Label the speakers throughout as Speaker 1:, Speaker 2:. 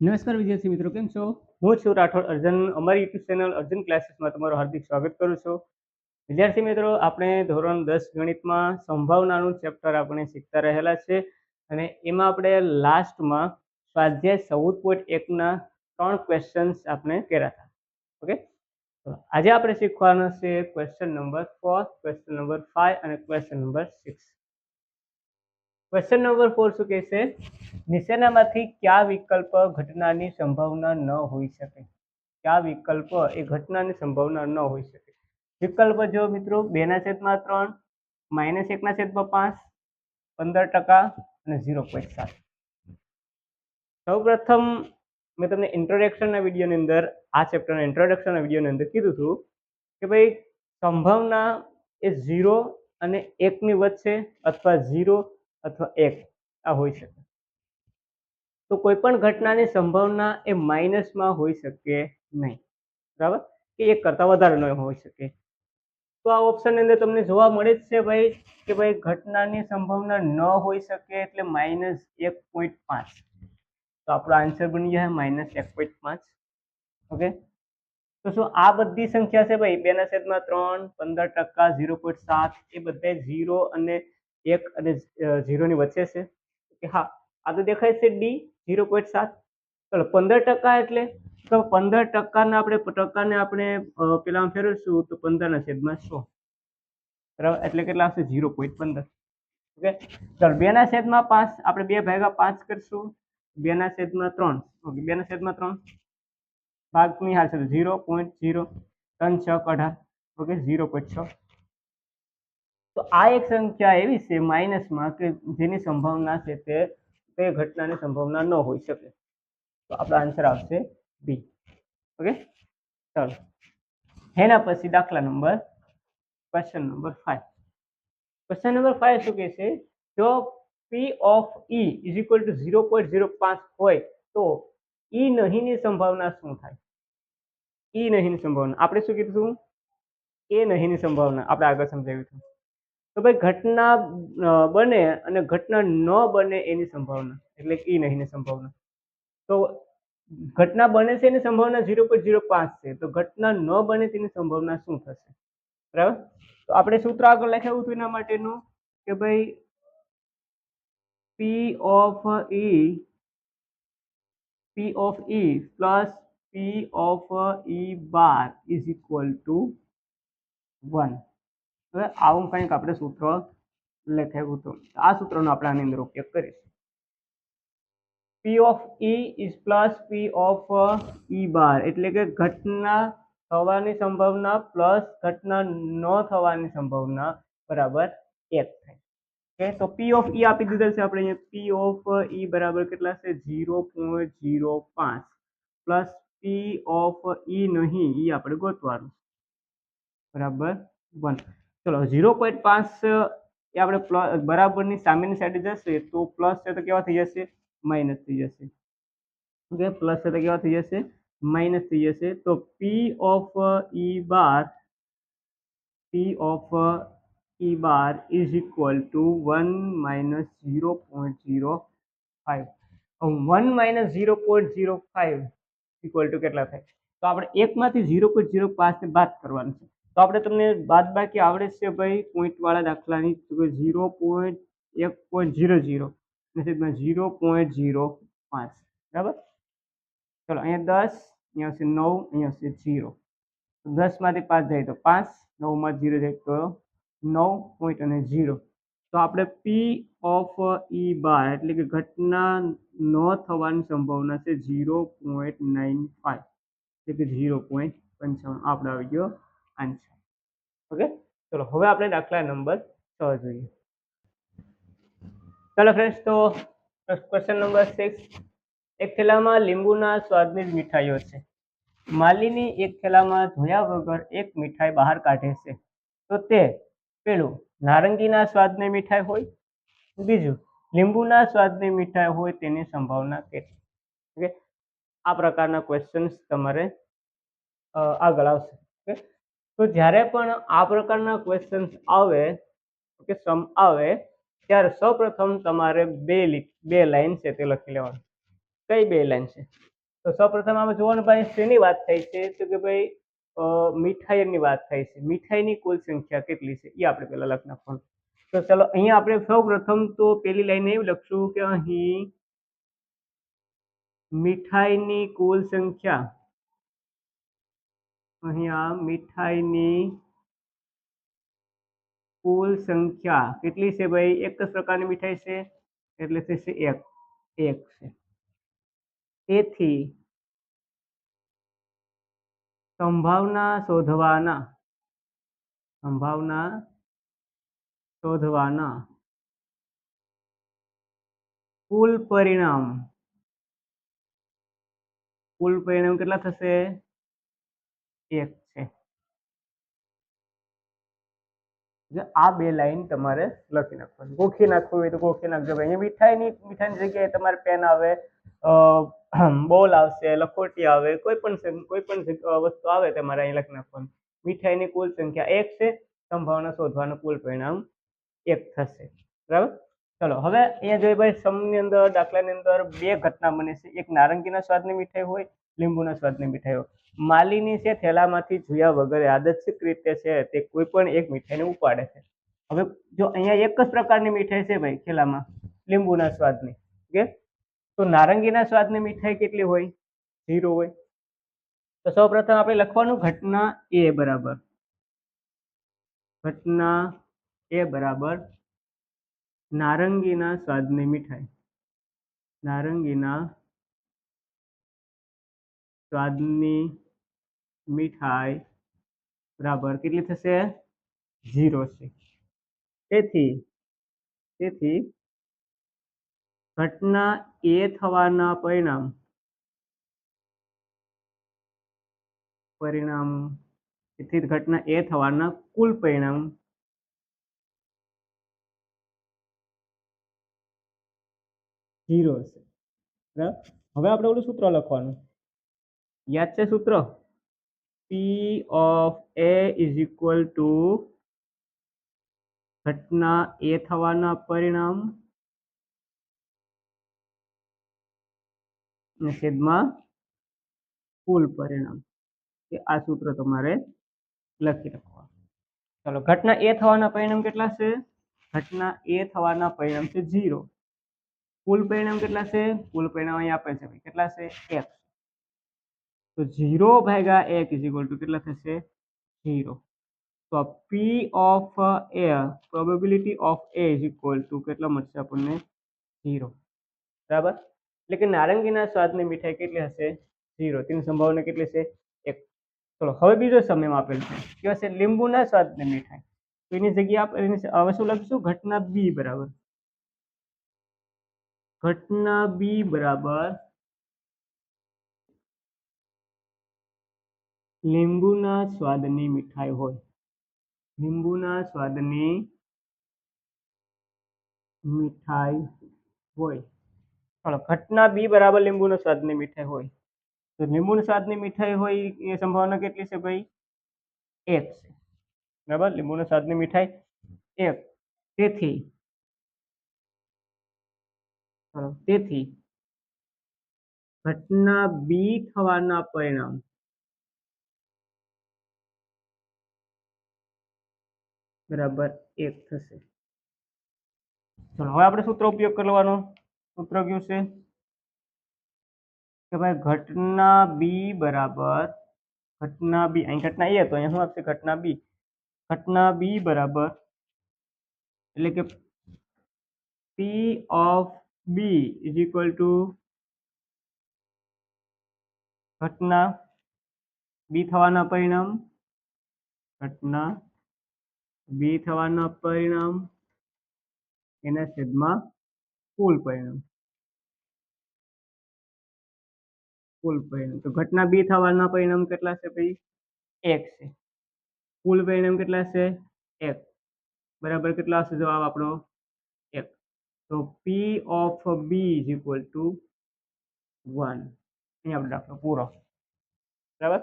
Speaker 1: નમસ્કાર વિદ્યાર્થી મિત્રો, કેમ છો? હું છું રાઠોડ અર્જન. અમારી યુટ્યુબ ચેનલ અર્જન ક્લાસીસમાં તમારું હાર્દિક સ્વાગત કરું છું. વિદ્યાર્થી મિત્રો, આપણે ધોરણ દસ ગણિતમાં સંભાવનાનું ચેપ્ટર આપણે શીખતા રહેલા છે અને એમાં આપણે લાસ્ટમાં સ્વાધ્યાય ચૌદ પોઈન્ટ એકના ત્રણ ક્વેશ્ચન્સ આપણે કર્યા હતા. ઓકે આજે આપણે શીખવાના છે question number four question number five અને question number six question number four શું કહે છે? નીચેનામાંથી કયા વિકલ્પ ઘટનાની સંભાવના ન હોઈ શકે? કયા વિકલ્પ એ ઘટનાની સંભાવના ન હોઈ શકે? વિકલ્પ જો મિત્રો બેના છેદમાં ત્રણ માઇનસ એકના છેદમાં પાંચ, પંદર ટકા અને ઝીરો પોઈન્ટ સાત. સૌપ્રથમ મેં તમને ઇન્ટ્રોડક્શનના વિડીયોની અંદર, આ ચેપ્ટરના ઇન્ટ્રોડક્શનના વિડીયોની અંદર કીધું હતું કે ભાઈ સંભાવના એ ઝીરો અને એકની વચ્ચે અથવા ઝીરો અથવા એક આ હોઈ શકે. તો કોઈ પણ ઘટનાની સંભાવના એ માઇનસમાં હોઈ શકે નહીં. બરાબર? કે એક કરતાં વધારે ન હોઈ શકે. તો આ ઓપ્શનની અંદર તમને જોવા મળે જ છે ભાઈ કે ભાઈ ઘટનાની સંભાવના ન હોઈ શકે એટલે માઇનસ એક પોઈન્ટ પાંચ. તો આપણો આન્સર બની જાય માઇનસ એક પોઈન્ટ પાંચ. ઓકે? તો શું આ બધી સંખ્યા છે ભાઈ? બેના છેદમાં ત્રણ, પંદર ટકા, ઝીરો પોઈન્ટ સાત, એ બધા ઝીરો અને એક અને ઝીરોની વચ્ચે છે. કે હા, આ તો દેખાય છે ડી, ઝીરો પોઈન્ટ સાત. ચાલો પંદર ટકા એટલે, તો પંદર ટકાના આપણે, ટકાને આપણે પેલામાં ફેરવીશું તો પંદરના છેદમાં સો. બરાબર? એટલે કેટલા આવશે? ઝીરો પોઈન્ટ પંદર. ઓકે? ચાલો, બેના છેદમાં પાંચ, આપણે બે ભાગા પાંચ કરીશું. બેના છેદમાં ત્રણ. ઓકે, બેના છેદમાં ત્રણ. ભાગની હાલ છે ઝીરો પોઈન્ટ ઝીરો ત્રણ છ અઢાર ઓકે, ઝીરો પોઈન્ટ છ. તો આ એક સંખ્યા એવી છે માઇનસમાં કે જેની સંભાવના છે તે તે ઘટનાની સંભાવના ન હોઈ શકે. તો આપણો આન્સર આવશે બી ઓકે ચાલો. એના પછી દાખલા number question number five question number five શું કહે છે? જો P of E is equal to zero point zero પાંચ હોય, તો ઈ નહીંની સંભાવના શું થાય? ઈ નહીંની સંભાવના. આપણે શું કીધું? એ નહીંની સંભાવના. આપણે આગળ સમજાવ્યું હતું. તો ભાઈ ઘટના બને અને ઘટના ન બને એની સંભાવના, એટલે ઈ નહીંની સંભાવના. તો ઘટના બને છે એની સંભાવના ઝીરો પોઈન્ટ ઝીરો પાંચ છે, તો ઘટના ન બને તેની સંભાવના શું થશે? બરાબર? તો આપણે સૂત્ર આગળ લખાવ્યું હતું એના માટેનું કે ભાઈ P of E P of E plus P of E bar is equal to one હવે આવું કંઈક આપણે સૂત્ર લખાવ્યું હતું આ સૂત્રનો આપણે આની અંદર ઉપયોગ કરીશું. P of E is plus P of E bar એટલે કે ઘટના થવાની સંભાવના પ્લસ ઘટના ન થવાની સંભાવના બરાબર એક થાય. ઓકે તો પી ઓફ ઈ આપી દીધેલ છે આપણે અહીંયા. પી ઓફ ઈ બરાબર કેટલા છે? ઝીરો પોઈન્ટ ઝીરો પાંચ. પ્લસ પી ઓફ ઈ નહીં ઈ આપણે ગોતવાનું. બરાબર? વન. ચલો ઝીરો પોઈન્ટ પાંચ એ આપણે પ્લસ બરાબરની સામેની સાઈડે જશે, તો પ્લસ છે તો કેવા થઈ જશે? માઇનસ થઈ જશે. ઓકે પ્લસ છે તો કેવા થઈ જશે? માઇનસ થઈ જશે. તો P of E bar P of E bar is equal to one minus zero point zero five one minus zero point zero five equal to કેટલા થાય? તો આપણે એકમાંથી ઝીરો પોઈન્ટ ઝીરો પાંચને બાદ કરવાનું છે. તો આપણે તમને બાદ બાકી આવડે છે ભાઈ પોઈન્ટવાળા દાખલાની. ઝીરો પોઈન્ટ એક પોઈન્ટ ઝીરો ઝીરો. નસીબમાં ઝીરો પોઈન્ટ ઝીરો પાંચ. બરાબર? ચલો, અહીંયા દસ, અહીંયા આવશે નવ, અહીંયા આવશે ઝીરો. દસમાંથી પાંચ જાય તો પાંચ, નવમાં ઝીરો જાય તો નવ પોઈન્ટ અને ઝીરો. તો આપણે પી ઓફ ઈ બાર, એટલે કે ઘટના ન થવાની સંભાવના છે ઝીરો પોઈન્ટ નાઇન ફાઇવ એટલે કે ઝીરો પોઈન્ટ પંચાવન. આપણે આવી ગયો આન્સર ઓકે ચલો, હવે આપણે દાખલા નંબર છ જોઈએ. ચાલો ફ્રેન્ડ્સ તો ક્વેશ્ચન નંબર સિક્સ એક થેલામાં લીંબુના સ્વાદની મીઠાઈઓ છે. માલીની એક થેલામાં ધોયા વગર એક મીઠાઈ બહાર કાઢે છે. તો તે પેલું, નારંગીના સ્વાદની મીઠાઈ હોય? બીજું, લીંબુના સ્વાદની મીઠાઈ હોય તેની સંભાવના કેટલી? ઓકે આ પ્રકારના ક્વેશ્ચન્સ તમારે આગળ આવશે. ઓકે તો જ્યારે પણ આ પ્રકારના ક્વેશ્ચન્સ આવે ઓકે સમ આવે, ત્યારે સૌપ્રથમ તમારે બે બે લાઈન છે તે લખી લેવાનું. કઈ બે લાઈન છે? તો સૌપ્રથમ આમાં જોવાનું ભાઈ, શેની વાત થઈ છે? તો કે ભાઈ મીઠાઈની વાત થઈ છે. મીઠાઈની કુલ સંખ્યા કેટલી છે? એ આપણે પહેલાં લખી નાખવાનું. તો ચલો, અહીંયા આપણે સૌ પ્રથમ તો પેલી લાઈન એવું લખશું કે અહીં મીઠાઈની કુલ સંખ્યા અહીંયા મીઠાઈની કુલ સંખ્યા કેટલી છે ભાઈ? એક જ પ્રકારની મીઠાઈ છે, એટલે થશે એક. એક છે. તેથી સંભાવના શોધવાના સંભાવના શોધવાના કુલ પરિણામ કુલ પરિણામ કેટલા થશે? એક છે. જે આ બે લાઈન તમારે લખી નાખવાની. ગોખી નાખવું હોય તો ગોખી નાખજો ભાઈ. અહીંયા મીઠાઈની મીઠાઈની જગ્યાએ તમારે પેન આવે બોલ આવશે લખોટી આવે કોઈ પણ સં- કોઈ પણ જગ- અ, વસ્તુ આવે તમારે અહીં લખી નાખવાનું. મીઠાઈની કુલ સંખ્યા એક છે સંભાવના શોધવાનું કુલ પરિણામ એક થશે. બરાબર? ચલો હવે અહીંયા જોઈએ ભાઈ સમની અંદર દાખલાની અંદર બે ઘટના બને છે. એક નારંગીના સ્વાદની મીઠાઈ હોય લીંબુના સ્વાદની મીઠાઈ હોય. માલીની છે, થેલામાંથી જોયા વગર યાદચ્છિક રીતે છે તે કોઈ પણ એક મીઠાઈને ઉપાડે છે. હવે જો અહીંયા એક જ પ્રકારની મીઠાઈ છે ભાઈ થેલામાં, લીંબુના સ્વાદની, ઓકે? તો નારંગીના સ્વાદની મીઠાઈ કેટલી હોય? ઝીરો હોય. તો સૌપ્રથમ આપણે લખવાનું ઘટના એ બરાબર. ઘટના એ બરાબર નારંગીના સ્વાદની મીઠાઈ. નારંગીના સ્વાદની મીઠાઈ, બરાબર, કેટલી થશે? ઝીરો છે. તેથી તેથી, ઘટના એ થવાના પરિણામ પરિણામ, તેથી ઘટના એ થવાના કુલ પરિણામ, ઝીરો છે હવે આપણે ઓલું સૂત્ર લખવાનું. યાદ છે સૂત્ર? P of A is equal to ઘટના એ થવાના પરિણામ છેદમાં કુલ પરિણામ. કે આ સૂત્ર તમારે લખી રાખવાનું. ચાલો, ઘટના એ થવાના પરિણામ કેટલા છે? ઘટના એ થવાના પરિણામ છે ઝીરો કુલ પરિણામ કેટલા છે? કુલ પરિણામ અહીં આપે છે. કેટલા છે? એક તો ઝીરો ભાગ્યા એક ઇઝ ઇક્વલ ટુ કેટલા થશે ઝીરો તો P of A probability of A is equal to કેટલા મળશે આપણને ઝીરો બરાબર એટલે કે નારંગીના સ્વાદની મીઠાઈ કેટલી હશે ઝીરો તેની સંભાવના કેટલી છે એક ચલો હવે બીજો સમય આપેલ છે કેવા છે લીંબુના સ્વાદની મીઠાઈ તો એની જગ્યાએ આપણે એની હવે શું લખીશું ઘટના બી બરાબર ઘટના બી બરાબર લીંબુના સ્વાદની મીઠાઈ હોય. લીંબુના સ્વાદની મીઠાઈ હોય. ચાલો ઘટના બી બરાબર લીંબુના સ્વાદની મીઠાઈ હોય. તો લીંબુના સ્વાદની મીઠાઈ હોય એ સંભાવના કેટલી છે ભાઈ? એક છે. બરાબર? લીંબુના સ્વાદની મીઠાઈ એક. તેથી ચાલો તેથી ઘટના બી થવાના પરિણામ બરાબર એક થશે ચલો હવે આપણે સૂત્ર ઉપયોગ કરવાનો સૂત્ર કયું છે કે ભાઈ ઘટના બી બરાબર ઘટના બી અહીં ઘટના એ હતો અહીંયા શું આપશે ઘટના બી ઘટના બી બરાબર એટલે કે P of B is equal to ઘટના બી થવાના પરિણામ, ઘટના બી થવાના પરિણામ એના છેદમાં કુલ પરિણામ. કુલ પરિણામ. તો ઘટના બી થવાના પરિણામ કેટલા છે ભાઈ? એક છે. કુલ પરિણામ કેટલા છે? એક. બરાબર કેટલા હશે જવાબ આપણો? એક. તો P of B is equal to one અહીં આપણે દાખલો પૂરો. બરાબર?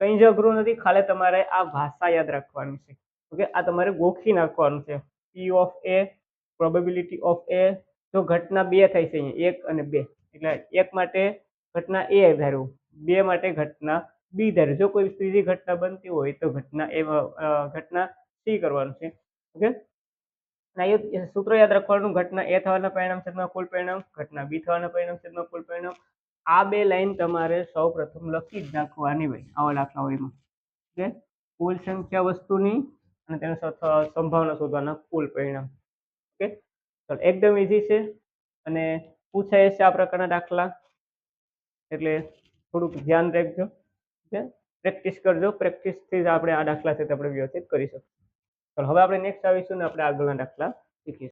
Speaker 1: કંઈ જ અઘરું નથી ખાલી તમારે આ ભાષા યાદ રાખવાની છે. ઓકે? આ તમારે ગોખી નાખવાનું છે. P of A probability of A જો ઘટના બે થઈ છે અહીંયા, એક અને બે. એટલે એક માટે ઘટના એ ધાર્યું, બે માટે ઘટના બી ધાર્યું. જો કોઈ ત્રીજી ઘટના બનતી હોય તો ઘટના એ ઘટના સી કરવાનું છે. ઓકે? ના સૂત્ર યાદ રાખવાનું, ઘટના એ થવાના પરિણામ છેદમાં કુલ પરિણામ, ઘટના બી થવાના પરિણામ છેદમાં કુલ પરિણામ. આ બે લાઈન તમારે સૌ પ્રથમ લખી જ નાખવાની હોય આવા દાખલા હોય એમાં ઓકે? કુલ સંખ્યા વસ્તુની અને તેના સંભાવના શોધવાના કુલ પરિણામ. ઓકે? ચાલો, એકદમ ઇઝી છે. અને પૂછાય છે આ પ્રકારના દાખલા. એટલે થોડુંક ધ્યાન રાખજો. પ્રેક્ટિસ કરજો. પ્રેક્ટિસથી જ આપણે આ દાખલા છે તે આપણે વ્યવસ્થિત કરી શકીશું ચાલો, હવે આપણે નેક્સ્ટ આવીશું ને આપણે આગળના દાખલા શીખીશું.